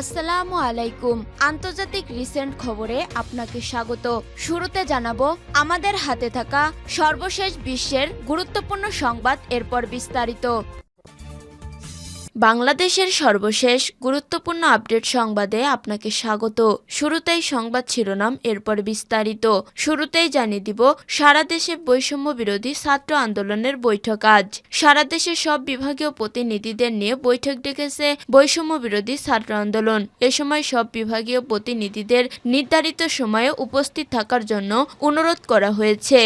আসসালামু আলাইকুম। আন্তর্জাতিক রিসেন্ট খবরে আপনাকে স্বাগত। শুরুতে জানাব, আমাদের হাতে থাকা সর্বশেষ বিশ্বের গুরুত্বপূর্ণ সংবাদ, এরপর বিস্তারিত। বাংলাদেশের সর্বশেষ গুরুত্বপূর্ণ আপডেট সংবাদে আপনাকে স্বাগত। শুরুতেই সংবাদ শিরোনাম, এরপর বিস্তারিত। শুরুতেই জানিয়ে দিব, সারা দেশে বৈষম্য বিরোধী ছাত্র আন্দোলনের বৈঠক আজ। সারা দেশের সব বিভাগীয় প্রতিনিধিদের নিয়ে বৈঠক ডেকেছে বৈষম্য বিরোধী ছাত্র আন্দোলন। এ সময় সব বিভাগীয় প্রতিনিধিদের নির্ধারিত সময়ে উপস্থিত থাকার জন্য অনুরোধ করা হয়েছে।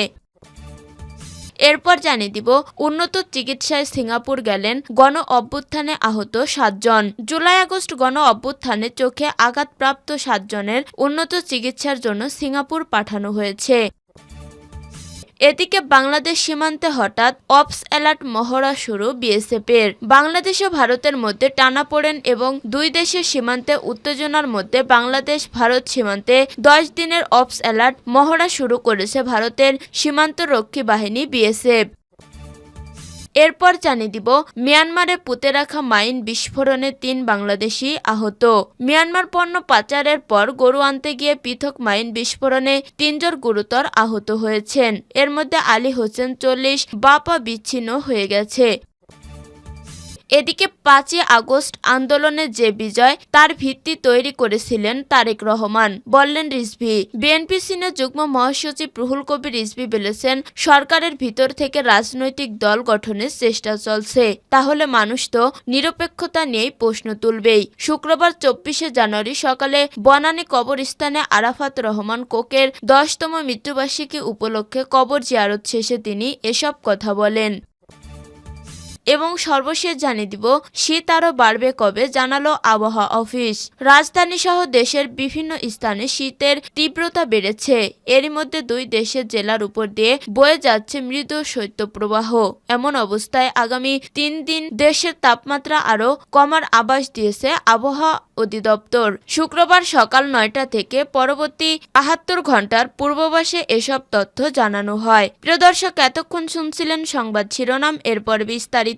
এরপর জানিয়ে দিব, উন্নত চিকিৎসায় সিঙ্গাপুর গেলেন গণ অভ্যুত্থানে আহত সাতজন। জুলাই আগস্ট গণ অভ্যুত্থানে চোখে আঘাতপ্রাপ্ত সাতজনের উন্নত চিকিৎসার জন্য সিঙ্গাপুর পাঠানো হয়েছে। এদিকে বাংলাদেশ সীমান্তে হঠাৎ অপস অ্যালার্ট মহড়া শুরু বিএসএফের। বাংলাদেশ ও ভারতের মধ্যে টানা পড়েন এবং দুই দেশের সীমান্তে উত্তেজনার মধ্যে বাংলাদেশ ভারত সীমান্তে দশ দিনের অপস অ্যালার্ট মহড়া শুরু করেছে ভারতের সীমান্তরক্ষী বাহিনী বিএসএফ। এরপর জানিয়ে দিব, মিয়ানমারে পুঁতে রাখা মাইন বিস্ফোরণে তিন বাংলাদেশি আহত। মিয়ানমার পণ্য পাচারের পর গরু আনতে গিয়ে পৃথক মাইন বিস্ফোরণে তিনজন গুরুতর আহত হয়েছেন। এর মধ্যে আলী হোসেন চল্লিশ, বাপা বিচ্ছিন্ন হয়ে গেছে। এদিকে পাঁচই আগস্ট আন্দোলনে যে বিজয়, তার ভিত্তি তৈরি করেছিলেন তারেক রহমান। বললেন রিজভি, বিএনপি সিনের যুগ্ম মহাসচিব রুহুল কবির রিজভি বলেছেন, সরকারের ভিতর থেকে রাজনৈতিক দল গঠনের চেষ্টা চলছে। তাহলে মানুষ তো নিরপেক্ষতা নিয়েই প্রশ্ন তুলবেই। শুক্রবার চব্বিশে জানুয়ারি সকালে বনানী কবরস্থানে আরাফাত রহমান কোকের দশতম মৃত্যুবার্ষিকী উপলক্ষে কবর জিয়ারত শেষে তিনি এসব কথা বলেন। এবং সর্বশেষ জানিয়ে দিব, শীত আরও বাড়বে কবে জানালো আবহাওয়া অফিস। রাজধানী সহ দেশের বিভিন্ন স্থানে শীতের তীব্রতা বেড়েছে। এরই মধ্যে দুই দেশের জেলার উপর দিয়ে বয়ে যাচ্ছে মৃদু শৈত্যপ্রবাহ। এমন অবস্থায় আগামী তিন দিন দেশের তাপমাত্রা আরও কমার আভাস দিয়েছে আবহাওয়া অধিদপ্তর। শুক্রবার সকাল নয়টা থেকে পরবর্তী বাহাত্তর ঘণ্টার পূর্বাভাসে এসব তথ্য জানানো হয়। প্রিয় দর্শক, এতক্ষণ শুনছিলেন সংবাদ শিরোনাম। এরপর বিস্তারিত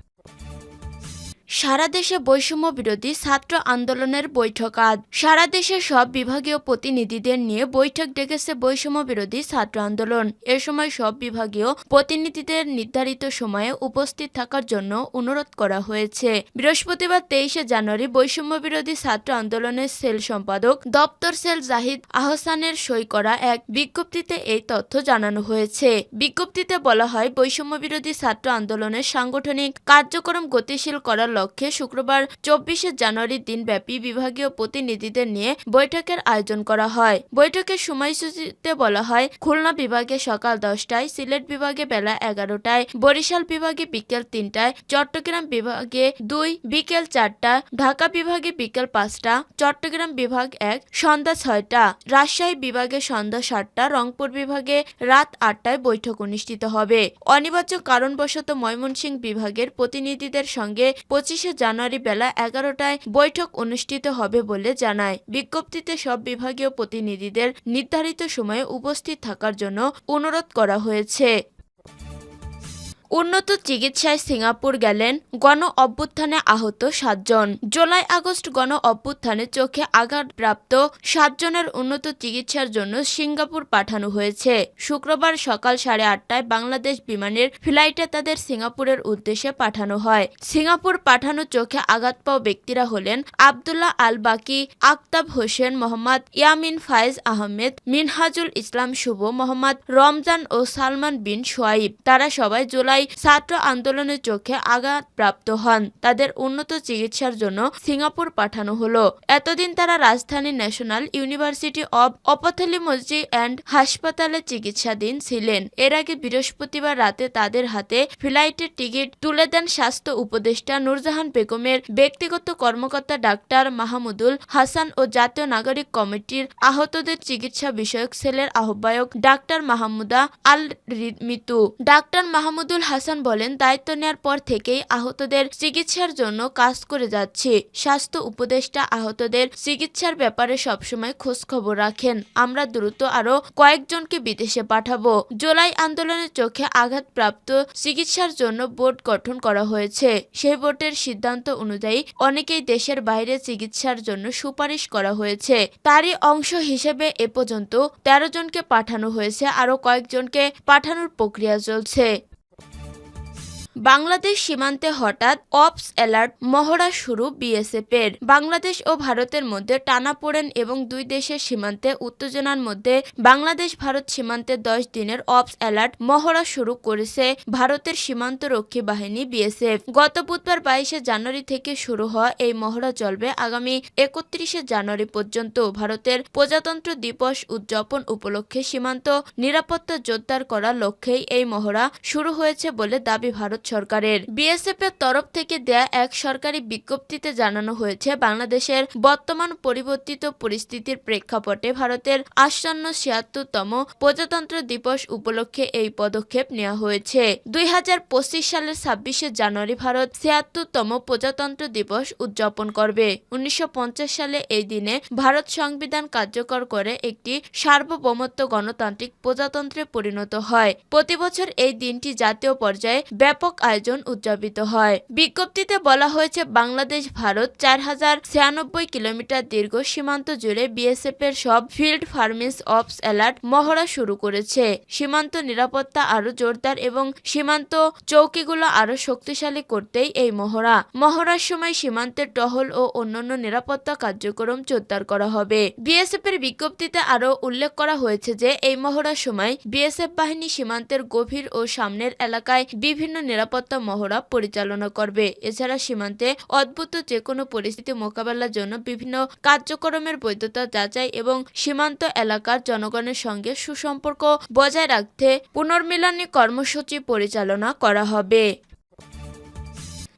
সারা দেশে বৈষম্য বিরোধী ছাত্র আন্দোলনের বৈঠক আজ। সারা দেশের সব বিভাগীয় প্রতিনিধিদের নিয়ে বৈঠক ডেকেছে বৈষম্য বিরোধী ছাত্র আন্দোলন। এ সময় সব বিভাগীয় প্রতিনিধিদের নির্ধারিত সময়ে উপস্থিত থাকার জন্য অনুরোধ করা হয়েছে। বৃহস্পতিবার তেইশে জানুয়ারি বৈষম্য বিরোধী ছাত্র আন্দোলনের সেল সম্পাদক দপ্তর সেল জাহিদ আহসানের সই করা এক বিজ্ঞপ্তিতে এই তথ্য জানানো হয়েছে। বিজ্ঞপ্তিতে বলা হয়, বৈষম্য বিরোধী ছাত্র আন্দোলনের সাংগঠনিক কার্যক্রম গতিশীল করার লক্ষ্যে শুক্রবার চব্বিশে জানুয়ারি দিনব্যাপী বিভাগীয় প্রতিনিধিদের নিয়ে বৈঠকের আয়োজন করা হয়। বৈঠকের সময়সূচিতে বলা হয়, খুলনা বিভাগে সকাল দশটায়, সিলেট বিভাগে বেলা এগারোটায়, বরিশাল বিভাগে বিকেল তিনটায়, চট্টগ্রাম বিভাগে দুই, বিকেল চারটা, ঢাকা বিভাগে বিকেল পাঁচটা, চট্টগ্রাম বিভাগ এক, সন্ধ্যা ছয়টা, রাজশাহী বিভাগে সন্ধ্যা সাতটা, রংপুর বিভাগে রাত আটটায় বৈঠক অনুষ্ঠিত হবে। অনিবার্য কারণবশত ময়মনসিংহ বিভাগের প্রতিনিধিদের সঙ্গে পঁচিশে জানুয়ারি বেলা এগারোটায় বৈঠক অনুষ্ঠিত হবে বলে জানায়। বিজ্ঞপ্তিতে সব বিভাগীয় প্রতিনিধিদের নির্ধারিত সময়ে উপস্থিত থাকার জন্য অনুরোধ করা হয়েছে। উন্নত চিকিৎসায় সিঙ্গাপুর গেলেন গণ অভ্যুত্থানে আহত সাতজন। জুলাই আগস্ট গণ অভ্যুত্থানে চোখে আঘাতপ্রাপ্ত সাতজনের উন্নত চিকিৎসার জন্য সিঙ্গাপুর পাঠানো হয়েছে। শুক্রবার সকাল সাড়ে আটটায় বাংলাদেশ বিমানের ফ্লাইটে তাদের সিঙ্গাপুরের উদ্দেশ্যে পাঠানো হয়। সিঙ্গাপুর পাঠানো চোখে আঘাত পাওয়া ব্যক্তিরা হলেন আবদুল্লাহ আল বাকি আক্তাব হোসেন মোহাম্মদ, ইয়ামিন ফায়েজ আহমেদ, মিনহাজুল ইসলাম শুভ মোহাম্মদ, রমজান ও সালমান বিন সোয়াইব তারা সবাই জুলাই ছাত্র আন্দোলনের চোখে আঘাতপ্রাপ্ত হন। তাদের উন্নত চিকিৎসার জন্য সিঙ্গাপুর পাঠানো হলো। এতদিন তারা রাজধানী national university of ophthalmology and হাসপাতালে চিকিৎসাধীন ছিলেন। এর আগে বৃহস্পতিবার রাতে তাদের হাতে ফ্লাইটের টিকিট তুলে দেন স্বাস্থ্য উপদেষ্টা নুরজাহান বেগমের ব্যক্তিগত কর্মকর্তা ডাক্তার মাহমুদুল হাসান ও জাতীয় নাগরিক কমিটির আহতদের চিকিৎসা বিষয়ক সেলের আহ্বায়ক ডাক্তার মাহমুদা আল মিতু ডাক্তার মাহমুদুল হাসান বলেন, দায়িত্ব নেওয়ার পর থেকেই আহতদের চিকিৎসার জন্য কাজ করে যাচ্ছি। স্বাস্থ্য উপদেষ্টা আহতদের চিকিৎসার ব্যাপারে সবসময় খোঁজ খবর রাখেন। আমরা দ্রুত আরও কয়েকজনকে বিদেশে পাঠাবো। জুলাই আন্দোলনের চোখে আঘাতপ্রাপ্ত চিকিৎসার জন্য বোর্ড গঠন করা হয়েছে। সেই বোর্ডের সিদ্ধান্ত অনুযায়ী অনেকেই দেশের বাইরে চিকিৎসার জন্য সুপারিশ করা হয়েছে। তারই অংশ হিসেবে এ পর্যন্ত তেরো জনকে পাঠানো হয়েছে। আরও কয়েকজনকে পাঠানোর প্রক্রিয়া চলছে। বাংলাদেশ সীমান্তে হঠাৎ অপস অ্যালার্ট মহড়া শুরু বিএসএফের। বাংলাদেশ ও ভারতের মধ্যে টানাপোড়েন এবং দুই দেশের সীমান্তে উত্তেজনার মধ্যে বাংলাদেশ ভারত সীমান্তে দশ দিনের অপস অ্যালার্ট মহড়া শুরু করেছে ভারতের সীমান্তরক্ষী বাহিনী বিএসএফ। গত বুধবার বাইশে জানুয়ারি থেকে শুরু হওয়া এই মহড়া চলবে আগামী একত্রিশে জানুয়ারি পর্যন্ত। ভারতের প্রজাতন্ত্র দিবস উদযাপন উপলক্ষে সীমান্ত নিরাপত্তা জোরদার করার লক্ষ্যেই এই মহড়া শুরু হয়েছে বলে দাবি ভারত সরকারের বিএসএফ এর তরফ থেকে দেয়া এক সরকারি বিজ্ঞপ্তিতে জানানো হয়েছে, বাংলাদেশের বর্তমান পরিবর্তিত পরিস্থিতির প্রেক্ষাপটে ভারতের আসন্ন ছিয়াত্তরতম প্রজাতন্ত্র দিবস উপলক্ষে এই পদক্ষেপ নেওয়া হয়েছে। দুই সালের ছাব্বিশে জানুয়ারি ভারত ছিয়াত্তরতম প্রজাতন্ত্র দিবস উদযাপন করবে। উনিশশো পঞ্চাশ সালে এই দিনে ভারত সংবিধান কার্যকর করে একটি সার্বভৌমত্ব গণতান্ত্রিক প্রজাতন্ত্রে পরিণত হয়। প্রতি বছর এই দিনটি জাতীয় পর্যায়ে ব্যাপক আয়োজন উদযাপিত হয়। বিজ্ঞপ্তিতে বলা হয়েছে, বাংলাদেশ, ভারত চার হাজার ছিয়ানব্বই কিলোমিটার দীর্ঘ সীমান্ত জুড়ে বিএসএফ এর সব ফিল্ড ফার্মেন্স অপস অ্যালার্ট মহড়া শুরু করেছে। সীমান্ত নিরাপত্তা আরও জোরদার এবং সীমান্ত চৌকিগুলো আরও শক্তিশালী করতেই এই মহড়া। মহড়ার সময় সীমান্তের টহল ও অন্যান্য নিরাপত্তা কার্যক্রম জোরদার করা হবে। বিএসএফ এর বিজ্ঞপ্তিতে আরও উল্লেখ করা হয়েছে যে, এই মহড়ার সময় বিএসএফ বাহিনী সীমান্তের গভীর ও সামনের এলাকায় বিভিন্ন নিরাপত্তা মহড়া পরিচালনা করবে। এছাড়া সীমান্তে অদ্ভুত যে কোনো পরিস্থিতি মোকাবেলার জন্য বিভিন্ন কার্যক্রমের বৈধতা যাচাই এবং সীমান্ত এলাকার জনগণের সঙ্গে সুসম্পর্ক বজায় রাখতে পুনর্মিলনী কর্মসূচি পরিচালনা করা হবে।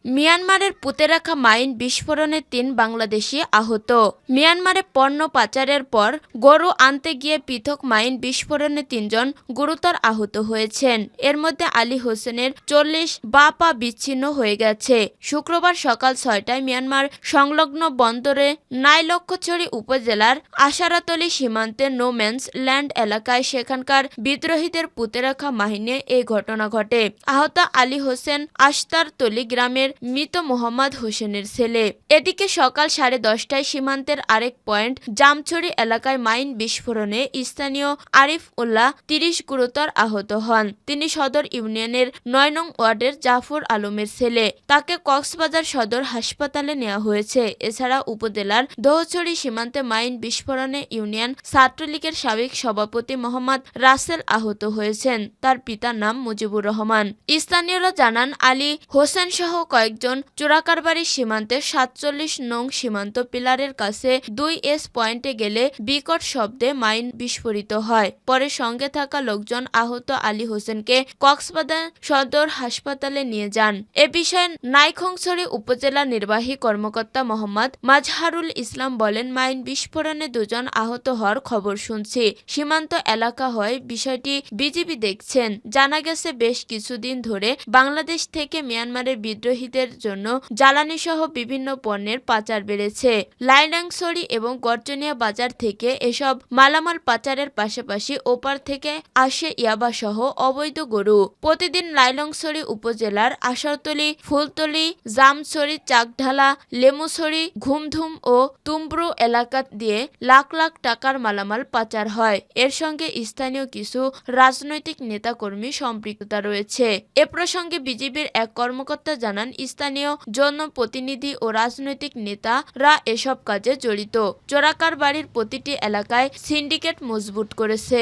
মিয়ানমারের পুঁতে রাখা মাইন বিস্ফোরণে তিন বাংলাদেশি আহত। মিয়ানমারে পণ্য পাচারের পর গরু আনতে গিয়ে পৃথক মাইন বিস্ফোরণে তিনজন গুরুতর আহত হয়েছেন। এর মধ্যে আলী হোসেনের চল্লিশ বা পা বিচ্ছিন্ন হয়ে গেছে। শুক্রবার সকাল ছয়টায় মিয়ানমার সংলগ্ন বন্দরে নাইলক্ষছড়ি উপজেলার আশারাতলি সীমান্তে নোম্যান্স ল্যান্ড এলাকায় সেখানকার বিদ্রোহীদের পুঁতে রাখা মাহিনে এই ঘটনা ঘটে। আহত আলী হোসেন আস্তারতলি গ্রামের মৃত মোহাম্মদ হোসেনের ছেলে। এদিকে সকাল সাড়ে দশটায় সীমান্তের আরেক পয়েন্ট জামছড়ি এলাকায় মাইন বিস্ফোরণে স্থানীয় আরিফ উল্লাহ তিরিশ গুরুতর আহত হন। তিনি সদর ইউনিয়নের নয় নং ওয়ার্ডের জাফর আলমের ছেলে। তাকে কক্সবাজার সদর হাসপাতালে নেওয়া হয়েছে। এছাড়া উপজেলার দোহছড়ি সীমান্তে মাইন বিস্ফোরণে ইউনিয়ন ছাত্রলীগের সাবেক সভাপতি মোহাম্মদ রাসেল আহত হয়েছেন। তার পিতার নাম মুজিবুর রহমান। স্থানীয়রা জানান, আলী হোসেন সহ কয়েকজন চোরাকারবাড়ির সীমান্তে সাতচল্লিশ নং সীমান্ত পিলারের কাছে দুই এস পয়েন্টে গেলে বিকট শব্দে মাইন বিস্ফোরিত হয়। পরে সঙ্গে থাকা লোকজন আহত আলী হোসেনকে কক্সবাজার সদর হাসপাতালে নিয়ে যান। এ বিষয়ে নাইখংছড়ি উপজেলা নির্বাহী কর্মকর্তা মোহাম্মদ মাজহারুল ইসলাম বলেন, মাইন বিস্ফোরণে দুজন আহত হওয়ার খবর শুনছি। সীমান্ত এলাকা হয় বিষয়টি বিজিবি দেখছেন। জানা গেছে, বেশ কিছুদিন ধরে বাংলাদেশ থেকে মিয়ানমারের বিদ্রোহীদের জন্য জ্বালানি সহ বিভিন্ন পণ্যের পাচার বেড়েছে। লাইনাংসড়ি এবং গর্জনিয়া বাজার থেকে এসব মালামাল পাচারের পাশাপাশি ওপার থেকে আসে ইয়াবা সহ অবৈধ গরু। প্রতিদিন লাইলংছড়ি উপজেলার আশারতলি, ফুলতলি জামছড়ি চাকঢালা লেমুছড়ি ঘুমধুম ও তুমব্রু এলাকা দিয়ে লাখ লাখ টাকার মালামাল পাচার হয়। এর সঙ্গে স্থানীয় কিছু রাজনৈতিক নেতাকর্মী সম্পৃক্ততা রয়েছে। এ প্রসঙ্গে বিজেপির এক কর্মকর্তা জানান স্থানীয় জনপ্রতিনিধি ও রাজনৈতিক নেতারা এসব কাজে জড়িত। চোরাকার বাড়ির প্রতিটি এলাকায় সিন্ডিকেট মজবুত করেছে।